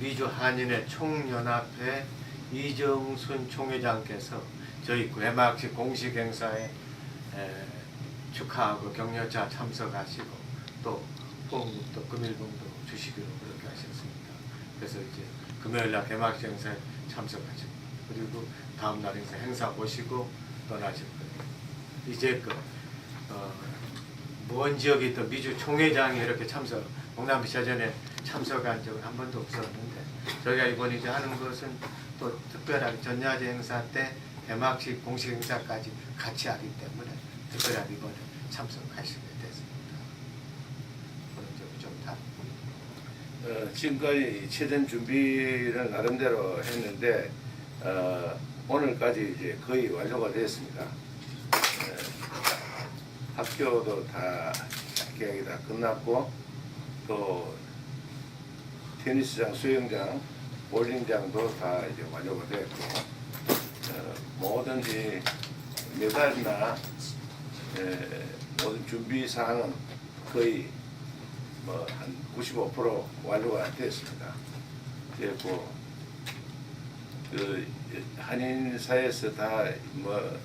미주 한인의 총연합회 이정순 총회장께서 저희 개막식 공식 행사에 에, 축하하고 격려차 참석하시고 또 포옹도 금일봉도 주시기로 그렇게 하셨습니다. 그래서 이제 금요일 날 개막식 행사에 참석하시고 그리고 다음 날 행사 행사 보시고 떠나실 거예요. 이제 그 어, 먼 지역에 있던 미주 총회장이 이렇게 참석, 동남비사전에 참석한 적은 한 번도 없었는데 저희가 이번에 이제 하는 것은 또 특별하게 전야제 행사 때 개막식 공식 행사까지 같이 하기 때문에 특별하게 이번에 참석하시게 됐습니다. 그런 점이 좀 다릅니다. 어, 지금까지 최전 준비를 나름대로 했는데 어, 오늘까지 이제 거의 완료가 되었습니다. 어, 학교도 다 계약이 다 끝났고 또 테니스장, 수영장, 볼링장도 다 이제 완료가 되었고 어, 이 메달이나 에, 모든 준비 사항은 거의 뭐 한 95% 완료가 됐습니다. 그리고 그 한인사에서 다뭐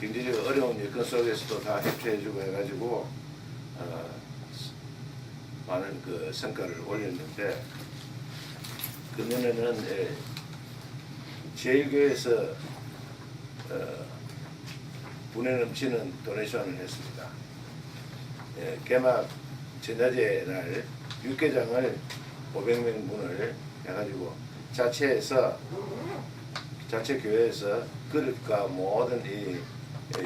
굉장히 어려운 여건 속에서도 다 협조해주고 해가지고 어, 많은 그 성과를 올렸는데 그 눈에는 예, 제일교에서 어, 분에 넘치는 도네이션을 했습니다. 예, 개막 전야제 날 육개장을 500명 분을 해가지고 자체에서 자체 교회에서 그릇과 모든 이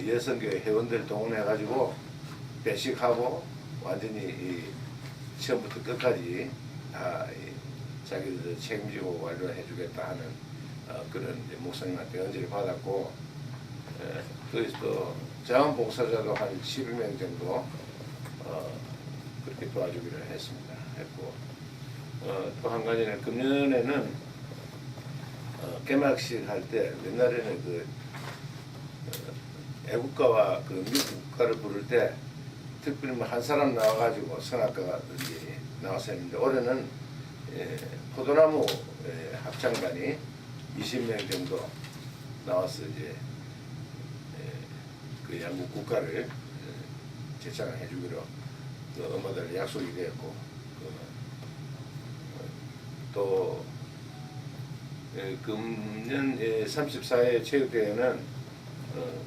여성교회 회원들 동원해가지고 배식하고 완전히 이 처음부터 끝까지 다이 자기들 책임지고 완료해 주겠다 하는 어, 그런 목사님한테 연지를 받았고 예, 또 자원봉사자도 한 12명 정도 어, 그렇게 도와주기를 했습니다. 했고 어, 또 한 가지는 금년에는 어, 개막식 할 때 옛날에는 그 어, 애국가와 그 미국 국가를 부를 때 특별히 뭐 한 사람 나와가지고 나와서 했는데 올해는 예, 포도나무 예, 합창단이 20명 정도 나와서 이제 예, 그 양국 국가를 예, 제창을 해주기로 그 엄마들 약속이 되었고 그, 어, 또 예, 금년 예, 34회 체육대회는 어,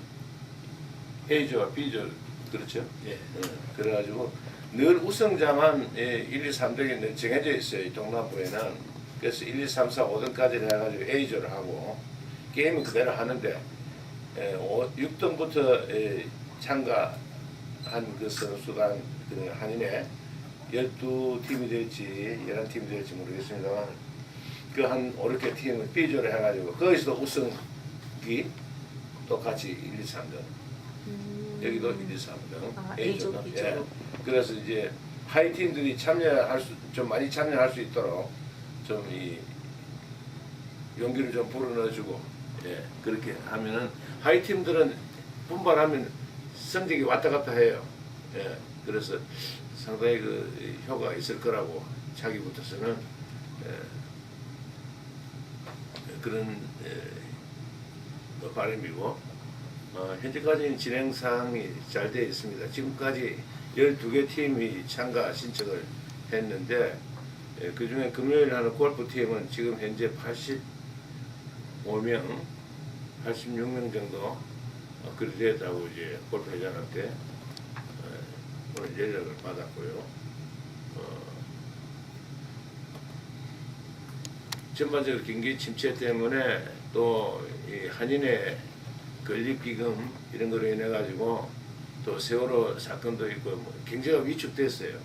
A조와 B조 그렇죠? 예. 어, 그래가지고 늘 우승자만 예, 1, 2, 3등이 늘 정해져 있어요. 이 동남부에는. 그래서 1, 2, 3, 4, 5등까지 해가지고 A조를 하고 게임은 그대로 하는데 예, 6등부터 예, 참가한 그 선수단 그 한인회 12팀이 될지 11팀이 될지 모르겠습니다만 그 한 5, 6개 팀을 B조를 해가지고 거기서도 우승이 또 같이 1, 2, 3등 여기도 1, 2, 3등 아. A조, B조. 예. 그래서 이제 하이 팀들이 참여할 수 좀 많이 참여할 수 있도록 좀 이 용기를 좀 불어넣어주고 예 그렇게 하면은 하이 팀들은 분발하면 성적이 왔다 갔다 해요. 예 그래서 상당히 그 효과가 있을 거라고 자기부터서는 예, 그런 예, 뭐 바람이고 어, 현재까지는 진행 사항이 잘 되어 있습니다. 지금까지 12개 팀이 참가 신청을 했는데 예, 그 중에 금요일 하는 골프 팀은 지금 현재 85명, 86명 정도 어, 그리 되었다고 이제 골프 회장한테 어, 오늘 연락을 받았고요. 어, 전반적으로 경기 침체 때문에 또이 한인의 건립기금 이런 거로 인해 가지고 또 세월호 사건도 있고 뭐 경제가 위축됐어요.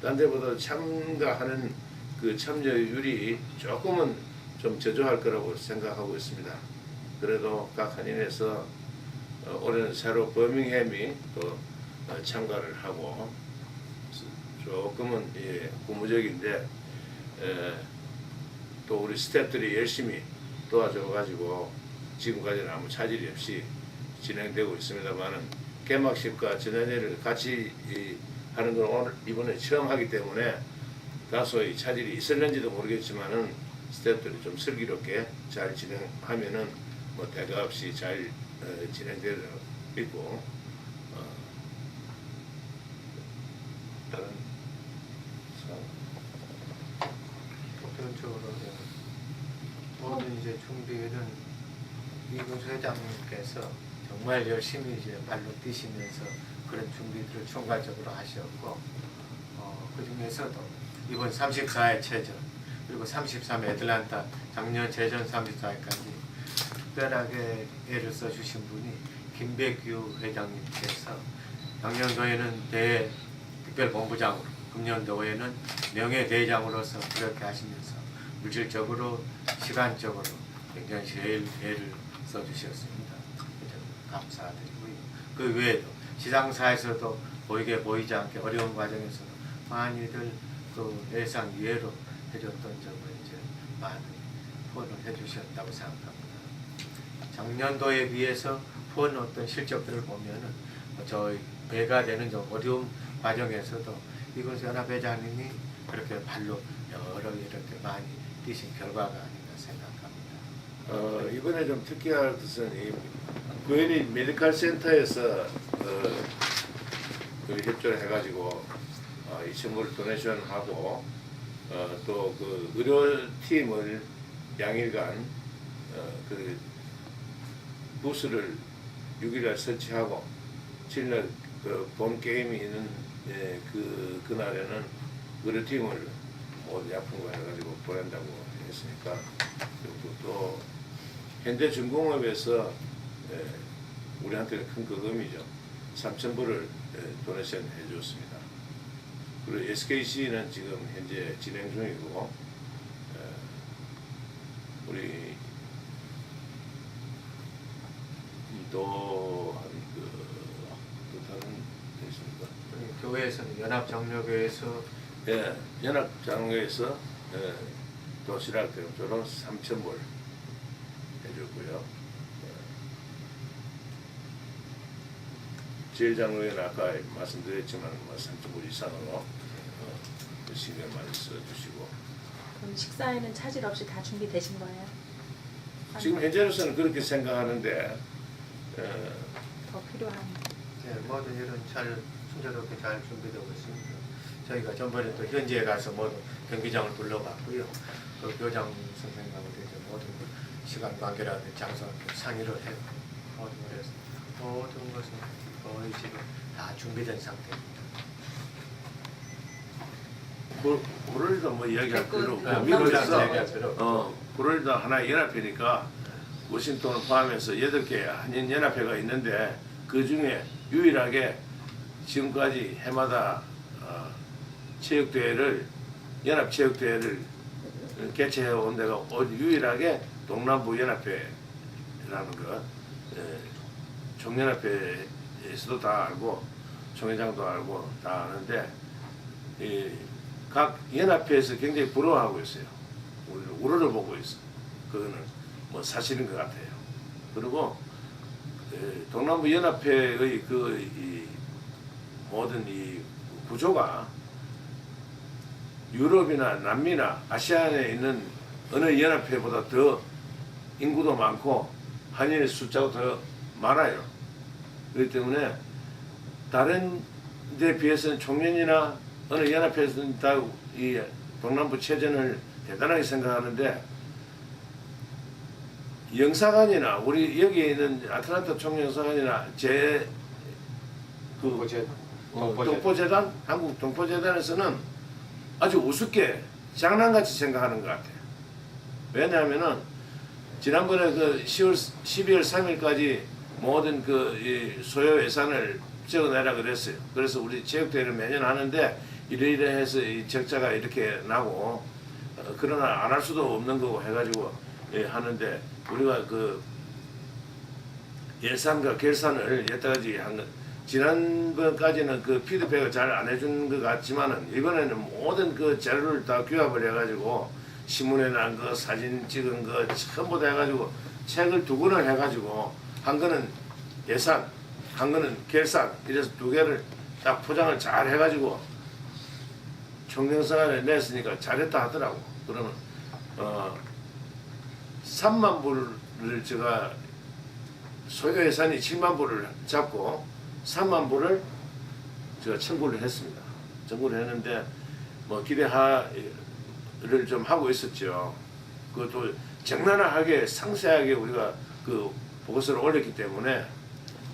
딴 데보다 참가하는 그 참여율이 조금은 좀 저조할 거라고 생각하고 있습니다. 그래도 각 한인에서 어, 올해는 새로 버밍햄이 또 어, 참가를 하고 조금은 예, 고무적인데 에, 또 우리 스태프들이 열심히 도와줘가지고 지금까지는 아무 차질이 없이 진행되고 있습니다만은 개막식과 전야제를 같이 이, 하는 건 오늘 이번에 처음 하기 때문에 다소의 차질이 있을는지도 모르겠지만은 스태프들이 좀 슬기롭게 잘 진행하면은 뭐 대가 없이 잘 어, 진행될 있고 어, 다른 보편적으로 모든 이제 준비는 이근수 회장님께서 정말 열심히 이제 발로 뛰시면서 그런 준비들을 총괄적으로 하셨고 어, 그 중에서도 이번 34회 체전 그리고 33회 애틀란타 작년 재전 34회까지 특별하게 애를 써주신 분이 김백규 회장님께서 작년도에는 대 특별본부장으로 금년도에는 명예대장으로서 그렇게 하시면서 물질적으로 시간적으로 굉장히 제일 애를 써주셨습니다. 감사드리고요. 그 외에도 시장사에서도 보이게 보이지 않게 어려운 과정에서도 많이들 그 예상 이해로 해줬던 점을 이제 많은 후원을 해주셨다고 생각합니다. 작년도에 비해서 후원 어떤 실적들을 보면은 뭐 저희 배가 되는 좀 어려운 과정에서도 이곳 연합회장님이 그렇게 발로 여러 이렇게 많이 뛰신 결과가 생각합니다. 어, 이번에 좀 특이할 것은 이 구현이 메디컬 센터에서 어, 그 협조를 해가지고 어, 이 선물을 도네이션하고 어, 또그 의료팀을 양일간 어, 그 부스를 6일날 설치하고 7일 그본 게임이 있는 예, 그 그날에는 의료팀을 모두 약품과 해가지고 보낸다고 했으니까 그리고 또 현대 중공업에서 예, 우리한테는 큰 거금이죠. 3천 불을 예, 도네이션 해줬습니다. 그리고 SKC는 지금 현재 진행 중이고 예, 우리 또한 그, 또 다른 데 있습니까? 우리 교회에서는 연합정료교회에서 예, 연합장로에서 예, 도시락 대표로 3천 불 해줬고요. 예. 제일장로회는 아까 말씀드렸지만 뭐 3천 불 이상으로 어, 그 신경 많이 써주시고 그럼 식사에는 차질 없이 다 준비되신 거예요? 지금 현재로서는 그렇게 생각하는데 예, 더 필요한 네, 모든 일은 잘 순조롭게 잘 준비되고 있습니다. 저희가 전번에 또 현지에 가서 모두 경기장을 둘러봤고요. 그 교장 선생님하고 이제 모든 그 시간 관계라든지 장소한테 상의를 해고 모든 걸 해서 모든 것은 거의 지금 다 준비된 상태입니다. 그- 그럴도 뭐 이야기할 필요 없고 네, 미국에서 얘기할 필요 없고. 어, 그럴도 하나 연합회니까 워싱턴을 포함해서 여덟 개 한인 연합회가 있는데 그 중에 유일하게 지금까지 해마다 어, 체육대회를 연합 체육대회를 개최해 온 데가 어- 유일하게 동남부 연합회라는 거 예, 총연합회에서도 다 알고 총회장도 알고 다 아는데 이, 각 연합회에서 굉장히 부러워하고 있어요. 우리를 우러러 보고 있어. 그거는 뭐 사실인 것 같아요. 그리고 에, 동남부 연합회의 그 이 모든 이 구조가 유럽이나 남미나 아시아에 있는 어느 연합회보다 더 인구도 많고 한인의 숫자가 더 많아요. 그렇기 때문에 다른 데 비해서는 총연이나 어느 연합회에서는 다 이 동남부 체전을 대단하게 생각하는데 영사관이나 우리 여기 있는 아틀란타 총영사관이나 제그 동포재- 어, 동포재- 동포재단 한국 동포재단에서는 아주 우습게 장난같이 생각하는 것 같아요. 왜냐하면은 지난번에 그 10월 12월 3일까지 모든 그이 소요 예산을 적어내라 그랬어요. 그래서 우리 체육대회를 매년 하는데 이래이래 해서 이 적자가 이렇게 나고 어, 그러나 안 할 수도 없는 거고 해가지고 예, 하는데 우리가 그 예산과 결산을 여태까지 한 것, 지난번까지는 그 피드백을 잘 안 해준 것 같지만은 이번에는 모든 그 자료를 다 규합을 해가지고 신문에 난 거 사진 찍은 거 전부 다 해가지고 책을 두 권을 해가지고 한 거는 예산 한 거는 결산 이래서 두 개를 딱 포장을 잘 해가지고 총영상을 냈으니까 잘했다 하더라고. 그러면 어 3만 불을 제가 소요 예산이 7만 불을 잡고 3만 불을 제가 청구를 했습니다. 청구를 했는데 뭐 기대하를 좀 하고 있었죠. 그것도 적나라하게 상세하게 우리가 그 보고서를 올렸기 때문에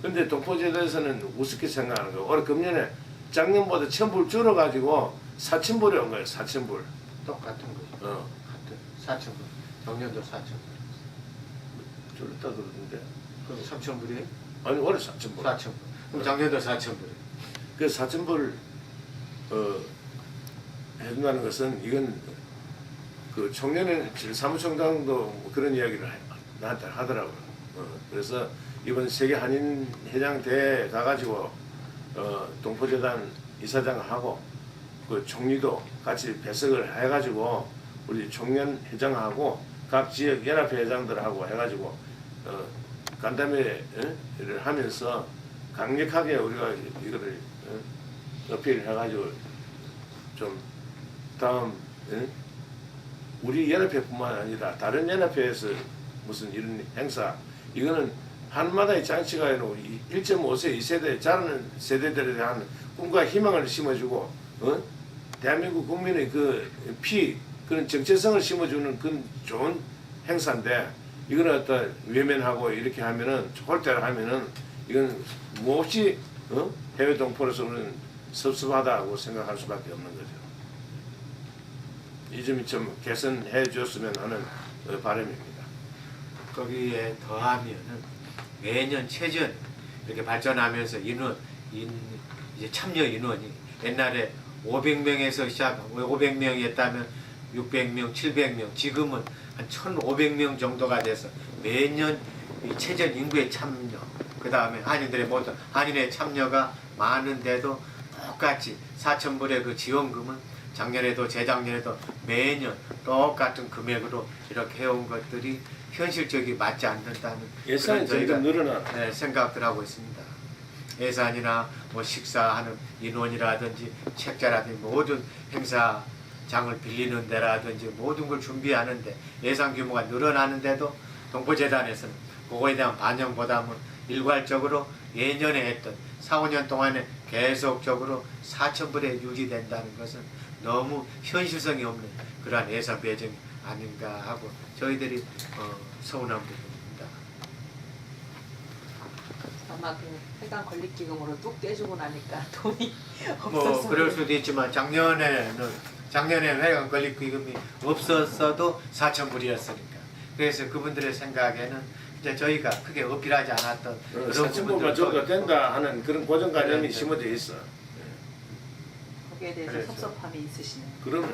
근데 동포제도에서는 우습게 생각하는 거예요. 올해 금년에 작년보다 천불 줄어가지고 사천불이 온 거예요. 사천불. 똑같은 거죠. 어, 같은 사천 불. 작년도 사천 불. 줄었다 그러는데 그럼 삼천 불이 아니 올해 사천불. 사천 불. 그럼 작년도 사천 불이. 그 사천불 어, 해준다는 것은 이건 그 청년의 사무총장도 뭐 그런 이야기를 하- 나한테 하더라고요. 어, 그래서 이번 세계 한인 회장 대회 가가지고 어, 동포재단 이사장하고 그 총리도 같이 배석을 해가지고 우리 청년 회장하고 각 지역 연합회 회장들하고 해가지고 어, 간담회를 하면서 강력하게 우리가 이거를 어, 어필을 해가지고 좀 다음 예? 우리 연합회뿐만 아니라 다른 연합회에서 무슨 이런 행사 이거는 한마다의 장치가 아니라 1.5세, 2세대 자라는 세대들에 대한 꿈과 희망을 심어주고 어? 대한민국 국민의 그 피 그런 정체성을 심어주는 그런 좋은 행사인데 이거는 어떤 외면하고 이렇게 하면은 홀대를 하면은 이건 몹시 어? 해외 동포로서는 섭섭하다고 생각할 수밖에 없는 거죠. 이 점이 좀 개선해 줬으면 하는 어, 바람입니다. 거기에 더하면은 매년 체전 이렇게 발전하면서 인원 인 이제 참여 인원이 옛날에 500명에서 시작 500명이었다면 600명, 700명 지금은 한 1,500명 정도가 돼서 매년 이 체전 인구의 참여 그 다음에 한인들의 모두 한인의 참여가 많은데도 똑같이 4천 불의 그 지원금은 작년에도 재작년에도 매년 똑같은 금액으로 이렇게 해온 것들이 현실적이 맞지 않는다는 예산이 저희가 늘어나. 네, 생각들 하고 있습니다. 예산이나 뭐 식사하는 인원이라든지 책자라든지 모든 행사 장을 빌리는 데라든지 모든 걸 준비하는데 예산 규모가 늘어나는데도 동포재단에서는 그거에 대한 반영보다는 일괄적으로 예년에 했던 4, 5년 동안에 계속적으로 4천불에 유지된다는 것은 너무 현실성이 없는 그러한 예산 배정이 아닌가 하고 저희들이 어, 서운한 부분입니다. 아마 그 해당 권리기금으로 뚝 떼주고 나니까 돈이 뭐 없어서 그럴 수도 있지만 작년에는 작년에 회관 건립 기금이 없었어도 4천 불이었으니까 그래서 그분들의 생각에는 이제 저희가 크게 어필하지 않았던 그런 사천불만 부분들도 줘도 된다 하는 그런 고정관념이 네, 네. 심어져 있어. 거기에 대해서 그래서. 섭섭함이 있으시네요. 그러면